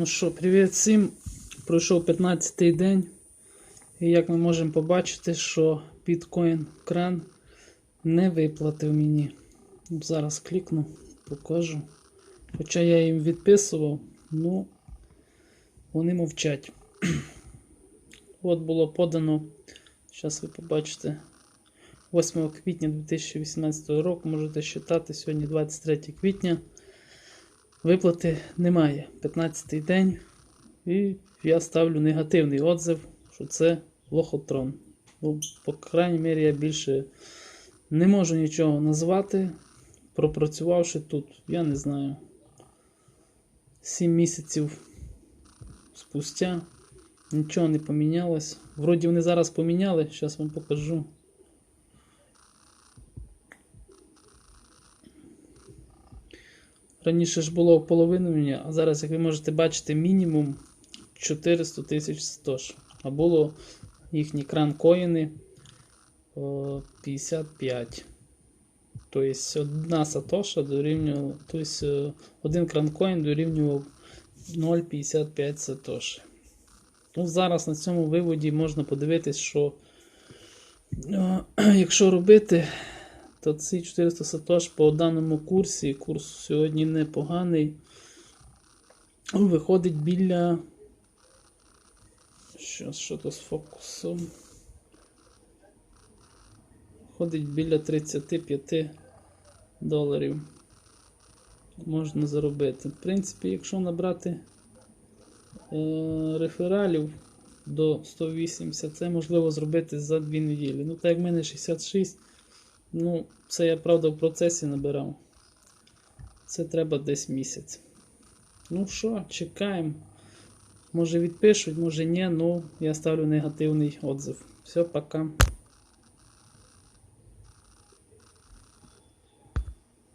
Ну що, привіт всім. Пройшов 15-й день. І як ми можемо побачити, що біткоін кран не виплатив мені. Зараз клікну, покажу. Хоча я їм відписував, ну вони мовчать. От було подано, зараз ви побачите, 8 квітня 2018 року, можете считати, сьогодні 23 квітня. Виплати немає. 15-й день. І я ставлю негативний отзив, що це лохотрон. Ну, по крайній мірі, я більше не можу нічого назвати. Пропрацювавши тут, я не знаю. 7 місяців спустя нічого не помінялось. Вроді вони зараз поміняли, зараз вам покажу. Раніше ж було половину а зараз, як ви можете бачити, мінімум 400 тисяч сатош. А було їхні кран-коїни 55. Тобто одна сатоша дорівнювала, тобто е, один кран-коін дорівнював 0,55 сатоші. Ну, зараз на цьому виводі можна подивитись, що е, якщо робити то ці 400 сатош по даному курсі, курс сьогодні непоганий. Виходить біля. Що, що то з фокусом? Виходить біля 35 доларів. Можна заробити. В принципі, якщо набрати е, рефералів до 180, це можливо зробити за 2 неділі. Ну, так як в мене 66. Ну, це я правда в процесі набирав. Це треба десь місяць. Ну що, чекаємо. Може відпишуть, може ні, ну я ставлю негативний отзив. Все, пока.